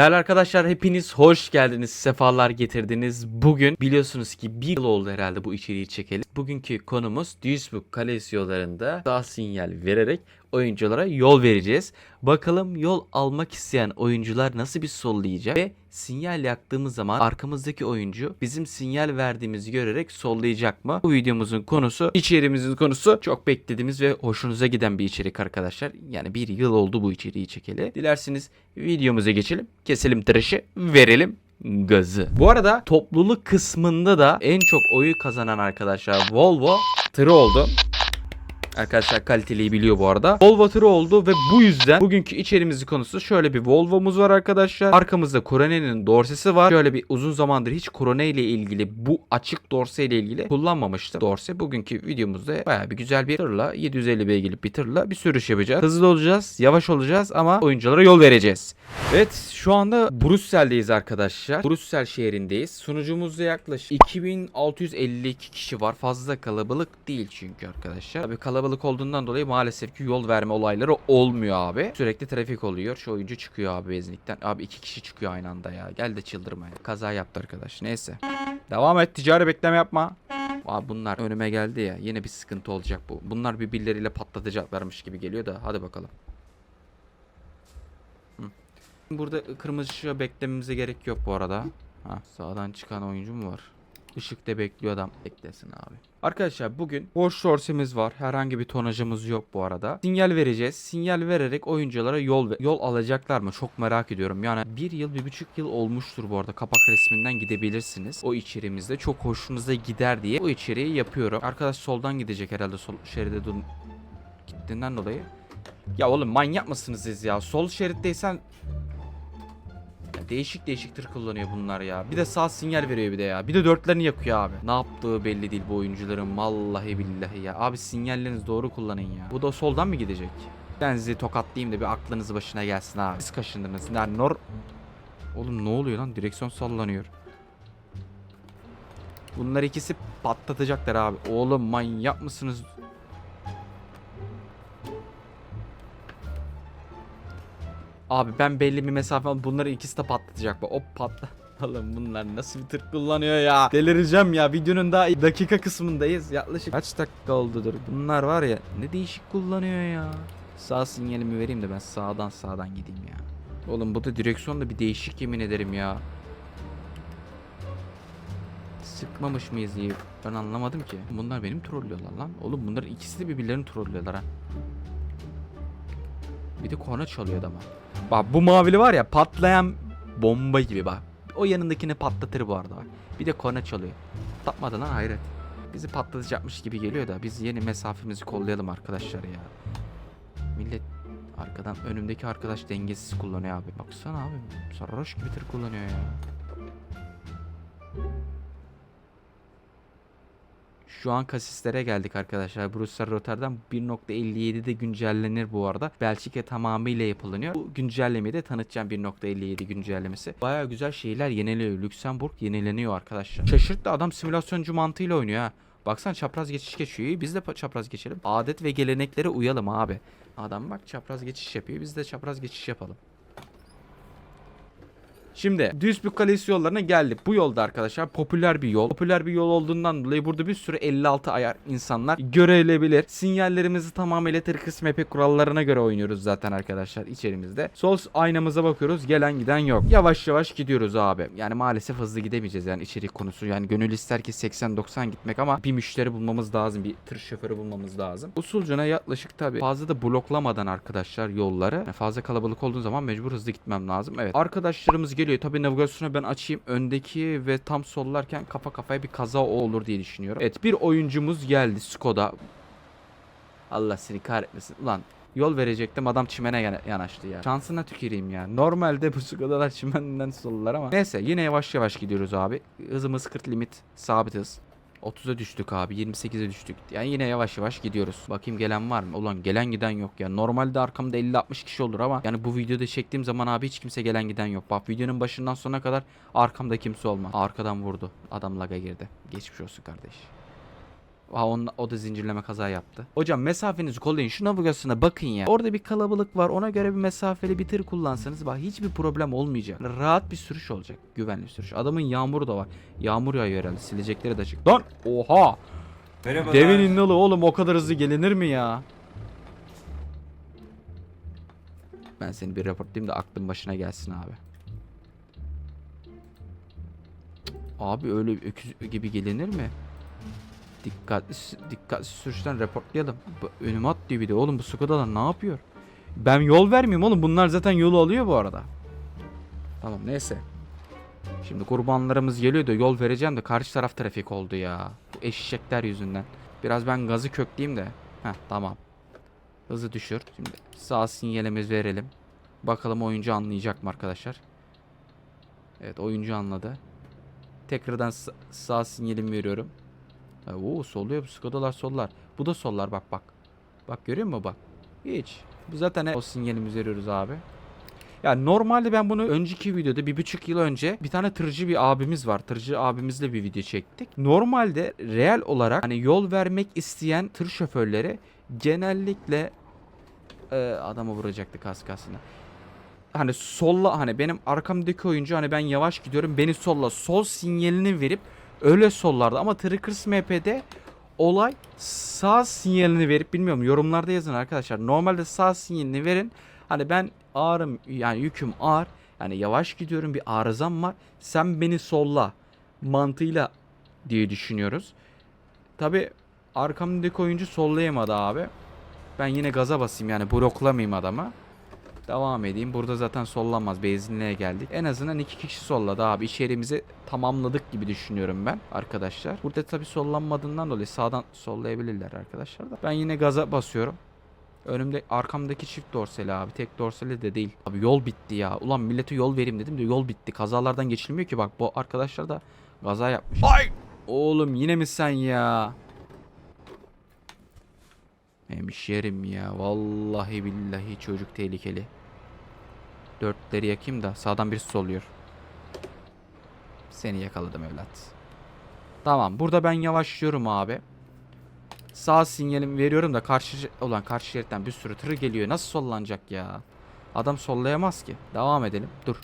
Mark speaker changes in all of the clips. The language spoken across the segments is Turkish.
Speaker 1: Değerli arkadaşlar hepiniz hoş geldiniz, sefalar getirdiniz. Bugün biliyorsunuz ki bir yıl oldu herhalde bu içeriği çekelim. Bugünkü konumuz Duisburg Kalesi yollarında sağ sinyal vererek oyunculara yol vereceğiz. Bakalım yol almak isteyen oyuncular nasıl bir sollayacak ve sinyal yaktığımız zaman arkamızdaki oyuncu bizim sinyal verdiğimizi görerek sollayacak mı? Bu videomuzun konusu, içeriğimizin konusu çok beklediğimiz ve hoşunuza giden bir içerik arkadaşlar. Yani bir yıl oldu bu içeriği çekeli. Dilerseniz videomuza geçelim. Keselim tıraşı, verelim gazı. Bu arada topluluk kısmında da en çok oyu kazanan arkadaşlar Volvo tırı oldu. Arkadaşlar kaliteliyi biliyor bu arada. Volvo tırı oldu ve bu yüzden bugünkü içeriğimizin konusu şöyle bir Volvo'muz var arkadaşlar. Arkamızda Corone'nin dorsesi var. Şöyle bir uzun zamandır hiç Corone ile ilgili bu açık dorse ile ilgili kullanmamıştım. Dorse bugünkü videomuzda baya bir güzel bir tırla 750 beygirlik bir tırla bir sürüş yapacağız. Hızlı olacağız, yavaş olacağız ama oyunculara yol vereceğiz. Evet şu anda Brüksel'deyiz arkadaşlar. Brüksel şehrindeyiz. Sunucumuzda yaklaşık 2652 kişi var. Fazla kalabalık değil çünkü arkadaşlar. Tabii kalabalık olduğundan dolayı maalesef ki yol verme olayları olmuyor abi. Sürekli trafik oluyor. Şu oyuncu çıkıyor abi benzinlikten. Abi iki kişi çıkıyor aynı anda ya. Gel de çıldırma ya. Kaza yaptı arkadaş. Neyse. Devam et. Ticari bekleme yapma. Abi bunlar önüme geldi ya. Yine bir sıkıntı olacak bu. Bunlar birbirleriyle patlatacaklarmış gibi geliyor da. Hadi bakalım. Burada kırmızı ışığı beklememize gerek yok bu arada. Ha, sağdan çıkan oyuncu mu var? Işıkta bekliyor adam. Beklesin abi. Arkadaşlar bugün boş sorsemiz var. Herhangi bir tonajımız yok bu arada. Sinyal vereceğiz. Sinyal vererek oyunculara yol yol alacaklar mı? Çok merak ediyorum. Yani bir yıl, bir buçuk yıl olmuştur bu arada. Kapak resminden gidebilirsiniz. O içeriğimizde çok hoşunuza gider diye o içeriği yapıyorum. Arkadaş soldan gidecek herhalde sol şeride dur gittiğinden dolayı. Ya oğlum manyak mısınız siz ya? Sol şeritteysen değişik değişik tır kullanıyor bunlar ya. Bir de sağ sinyal veriyor bir de ya. Bir de dörtlerini yakıyor abi. Ne yaptığı belli değil bu oyuncuların. Vallahi billahi ya. Abi sinyallerinizi doğru kullanın ya. Bu da soldan mı gidecek? Ben sizi tokatlayayım da bir aklınız başına gelsin abi. Siz kaşındınız. Yani nor... Oğlum ne oluyor lan? Direksiyon sallanıyor. Bunlar ikisi patlatacaklar abi. Oğlum manyak mısınız? Abi ben belli bir mesafe alıp bunları ikisi de patlatacak. O patla. Oğlum bunlar nasıl bir tır kullanıyor ya. Delireceğim ya. Videonun daha dakika kısmındayız. Yaklaşık kaç dakika oldudur. Bunlar var ya ne değişik kullanıyor ya. Sağ sinyalimi vereyim de ben sağdan sağdan gideyim ya. Oğlum bu da direksiyon da bir değişik yemin ederim ya. Sıkmamış mıyız iyi? Ben anlamadım ki. Bunlar benim trollüyorlar lan. Oğlum bunların ikisi de birbirlerini trollüyorlar ha. Bir de korna çalıyor adama. Bak bu mavili var ya patlayan bomba gibi bak. O yanındakini patlatır bu arada bak. Bir de korna çalıyor. Patlatmadı lan hayret. Bizi patlatacakmış gibi geliyor da biz yeni mesafemizi kollayalım arkadaşlar ya. Millet arkadan önümdeki arkadaş dengesiz kullanıyor abi. Baksana abi sarhoş gibi tır kullanıyor ya. Şu an kasislere geldik arkadaşlar. Brüssel Rotterdam 1.57'de güncellenir bu arada. Belçika tamamıyla yapılanıyor. Bu güncellemeyi de tanıtacağım 1.57 güncellemesi. Baya güzel şeyler yeniliyor. Lüksemburg yenileniyor arkadaşlar. Şaşırttı adam simülasyoncu mantığıyla oynuyor ha. Baksana çapraz geçiş geçiyor. Biz de çapraz geçelim. Adet ve geleneklere uyalım abi. Adam bak çapraz geçiş yapıyor. Biz de çapraz geçiş yapalım. Şimdi Duisburg Kalesi yollarına geldik. Bu yolda arkadaşlar popüler bir yol. Popüler bir yol olduğundan dolayı burada bir sürü 56 ayar insanlar görülebilir. Sinyallerimizi tamamıyla tır kısmı epek kurallarına göre oynuyoruz zaten arkadaşlar içerimizde. Sol aynamıza bakıyoruz. Gelen giden yok. Yavaş yavaş gidiyoruz abi. Yani maalesef hızlı gidemeyeceğiz yani içerik konusu. Yani gönül ister ki 80-90 gitmek ama bir müşteri bulmamız lazım. Bir tır şoförü bulmamız lazım. Usulcuna yaklaşık tabi fazla da bloklamadan arkadaşlar yolları. Yani fazla kalabalık olduğu zaman mecbur hızlı gitmem lazım. Evet. Arkadaşlarımız geliyor. Tabi navigasyonu ben açayım. Öndeki ve tam sollarken kafa kafaya bir kaza olur diye düşünüyorum. Evet bir oyuncumuz geldi Skoda. Allah seni kahretmesin. Ulan yol verecektim adam çimene yana- yanaştı ya. Şansına tüküreyim ya. Normalde bu Skoda'lar çimenden sollar ama. Neyse yine yavaş yavaş gidiyoruz abi. Hızımız 40 limit sabit hız. 30'a düştük abi 28'e düştük. Yani yine yavaş yavaş gidiyoruz. Bakayım gelen var mı? Ulan gelen giden yok ya. Normalde arkamda 50-60 kişi olur ama yani bu videoda çektiğim zaman abi hiç kimse gelen giden yok. Bak videonun başından sonuna kadar arkamda kimse olmaz. Arkadan vurdu. Adam laga girdi. Geçmiş olsun kardeş. Ha, onun, o da zincirleme kaza yaptı. Hocam mesafenizi kollayın. Şu navigasyona bakın ya. Orada bir kalabalık var. Ona göre bir mesafeli bir tır kullansanız bak hiçbir problem olmayacak. Rahat bir sürüş olacak. Güvenli sürüş. Adamın yağmuru da var. Yağmur yağıyor herhalde. Silecekleri de açık. Lan! Oha!
Speaker 2: Merhabalar.
Speaker 1: Devin innalı oğlum o kadar hızlı gelinir mi ya? Ben seni bir raportlayayım da aklın başına gelsin abi. Abi öyle öküz gibi gelinir mi? Dikkatli dikkatli sürüşten raportlayalım. Bu- Önüme atlıyor bir de oğlum bu Skoda'lar ne yapıyor? Ben yol vermeyeyim oğlum bunlar zaten yolu alıyor bu arada. Tamam neyse. Şimdi kurbanlarımız geliyor da yol vereceğim de karşı taraf trafik oldu ya. Bu eşekler yüzünden. Biraz ben gazı kökleyeyim de. Heh tamam. Hızı düşür. Şimdi sağ sinyalimiz verelim. Bakalım oyuncu anlayacak mı arkadaşlar? Evet oyuncu anladı. Tekrardan sa- sağ sinyalimi veriyorum. Oo solluyor bu Skoda'lar sollar. Bu da sollar bak bak. Bak görüyor musun bak. Hiç. Bu zaten o sinyalimizi veriyoruz abi. Ya normalde ben bunu önceki videoda bir buçuk yıl önce bir tane tırcı bir abimiz var. Tırcı abimizle bir video çektik. Normalde real olarak hani yol vermek isteyen tır şoförleri genellikle e, adamı vuracaktı kaskasına. Hani solla hani benim arkamdaki oyuncu hani ben yavaş gidiyorum beni solla sol sinyalini verip öyle sollardı ama Trickers MP'de olay sağ sinyalini verip bilmiyorum yorumlarda yazın arkadaşlar. Normalde sağ sinyalini verin. Hani ben ağırım yani yüküm ağır. Yani yavaş gidiyorum bir arızam var. Sen beni solla mantığıyla diye düşünüyoruz. Tabi arkamdaki oyuncu sollayamadı abi. Ben yine gaza basayım yani bloklamayayım adamı. Devam edeyim. Burada zaten sollanmaz. Benzinliğe geldik. En azından iki kişi solladı abi. İçerimizi tamamladık gibi düşünüyorum ben arkadaşlar. Burada tabi sollanmadığından dolayı sağdan sollayabilirler arkadaşlar da. Ben yine gaza basıyorum. Önümde arkamdaki çift dorsali abi. Tek dorsali de değil. Abi yol bitti ya. Ulan millete yol vereyim dedim de yol bitti. Kazalardan geçilmiyor ki bak bu arkadaşlar da kaza yapmış. Ay! Oğlum yine mi sen ya? Hemşerim ya. Vallahi billahi çocuk tehlikeli. Dörtleri yakayım da sağdan birisi soluyor. Seni yakaladım evlat. Tamam burada ben yavaşlıyorum abi. Sağ sinyalimi veriyorum da karşı olan karşı şeritten bir sürü tır geliyor. Nasıl sollanacak ya? Adam sollayamaz ki. Devam edelim. Dur.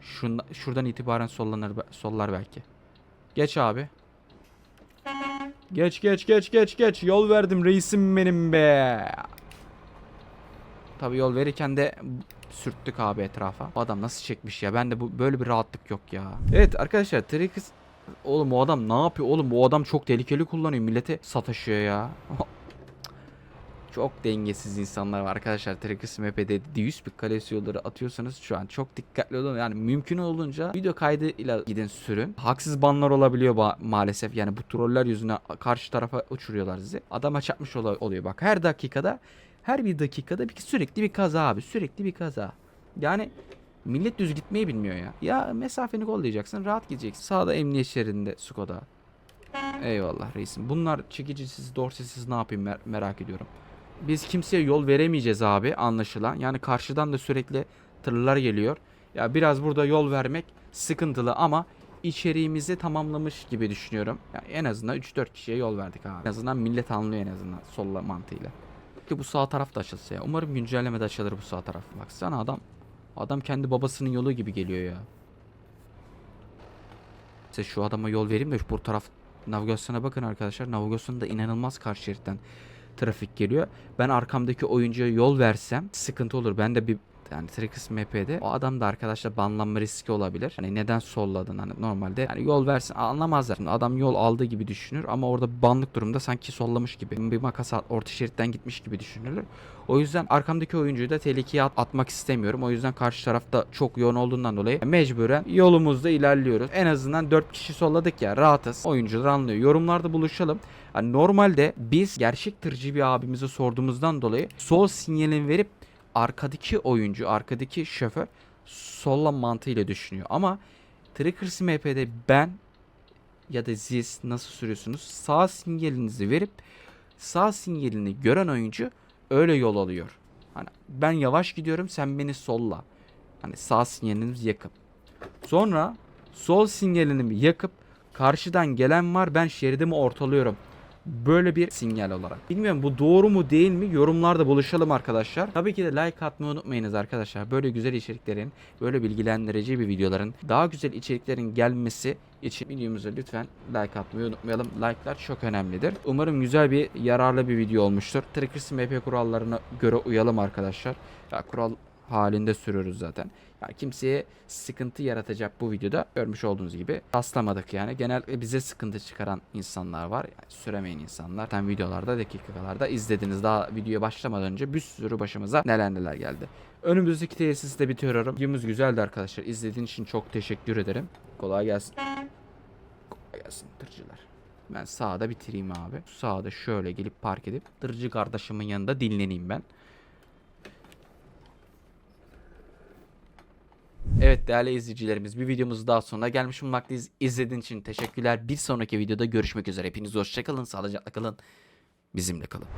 Speaker 1: Şunda, şuradan itibaren sollanır sollar belki. Geç abi. Geç geç geç geç geç. Yol verdim reisim benim be. Tabi yol verirken de sürttük abi etrafa. Bu adam nasıl çekmiş ya? Ben de bu böyle bir rahatlık yok ya. Evet arkadaşlar Trix Oğlum o adam ne yapıyor? Oğlum bu adam çok tehlikeli kullanıyor. Millete sataşıyor ya. çok dengesiz insanlar var arkadaşlar. Trix MP'de düz bir kalesi yolları atıyorsanız şu an çok dikkatli olun. Yani mümkün olunca video kaydıyla gidin sürün. Haksız banlar olabiliyor ba- maalesef. Yani bu troller yüzünden karşı tarafa uçuruyorlar sizi. Adama çarpmış ola- oluyor bak. Her dakikada her bir dakikada bir sürekli bir kaza abi. Sürekli bir kaza. Yani millet düz gitmeyi bilmiyor ya. Ya mesafeni kollayacaksın, rahat gideceksin. Sağda emniyet şeridinde Skoda. Eyvallah reisim. Bunlar çekicisiz, dorsesiz ne yapayım mer- merak ediyorum. Biz kimseye yol veremeyeceğiz abi anlaşılan. Yani karşıdan da sürekli tırlar geliyor. Ya biraz burada yol vermek sıkıntılı ama içeriğimizi tamamlamış gibi düşünüyorum. Yani en azından 3-4 kişiye yol verdik abi. En azından millet anlıyor en azından solla mantığıyla. Ki bu sağ taraf da açılsa ya. Umarım güncellemede açılır bu sağ taraf. Baksana adam Adam kendi babasının yolu gibi geliyor ya. Size şu adama yol vereyim de bu taraf navigasyona bakın arkadaşlar. Navigasyonda inanılmaz karşı şeritten trafik geliyor. Ben arkamdaki oyuncuya yol versem sıkıntı olur. Ben de bir yani Trix MP'de o adam da arkadaşlar banlanma riski olabilir. Hani neden solladın hani normalde hani yol versin anlamazlar. Şimdi adam yol aldığı gibi düşünür ama orada banlık durumda sanki sollamış gibi bir makas orta şeritten gitmiş gibi düşünülür. O yüzden arkamdaki oyuncuyu da tehlikeye at- atmak istemiyorum. O yüzden karşı tarafta çok yoğun olduğundan dolayı mecburen yolumuzda ilerliyoruz. En azından 4 kişi solladık ya rahatız. Oyuncular anlıyor. Yorumlarda buluşalım. Yani normalde biz gerçek tırcı bir abimize sorduğumuzdan dolayı sol sinyalini verip arkadaki oyuncu, arkadaki şoför solla mantığıyla düşünüyor. Ama Trickers MP'de ben ya da siz nasıl sürüyorsunuz? Sağ sinyalinizi verip sağ sinyalini gören oyuncu öyle yol alıyor. Hani ben yavaş gidiyorum sen beni solla. Hani sağ sinyalinizi yakıp. Sonra sol sinyalini yakıp karşıdan gelen var ben şeridimi ortalıyorum. Böyle bir sinyal olarak. Bilmiyorum bu doğru mu değil mi? Yorumlarda buluşalım arkadaşlar. Tabii ki de like atmayı unutmayınız arkadaşlar. Böyle güzel içeriklerin, böyle bilgilendirici bir videoların, daha güzel içeriklerin gelmesi için videomuza lütfen like atmayı unutmayalım. Like'lar çok önemlidir. Umarım güzel bir, yararlı bir video olmuştur. Trickers MP kurallarına göre uyalım arkadaşlar. Ya kural halinde sürüyoruz zaten. Yani kimseye sıkıntı yaratacak bu videoda görmüş olduğunuz gibi aslamadık yani. Genelde bize sıkıntı çıkaran insanlar var. Yani süremeyen insanlar. Zaten videolarda dakikalarda izlediniz. Daha videoya başlamadan önce bir sürü başımıza neler neler geldi. Önümüzdeki tesisi de bitiriyorum. Videomuz güzeldi arkadaşlar. İzlediğiniz için çok teşekkür ederim. Kolay gelsin. Kolay gelsin tırcılar. Ben sağda bitireyim abi. Sağda şöyle gelip park edip tırcı kardeşimin yanında dinleneyim ben. Evet değerli izleyicilerimiz bir videomuz daha sonuna gelmiş bulunmaktayız. İzlediğiniz için teşekkürler. Bir sonraki videoda görüşmek üzere. Hepiniz hoşçakalın, sağlıcakla kalın, bizimle kalın.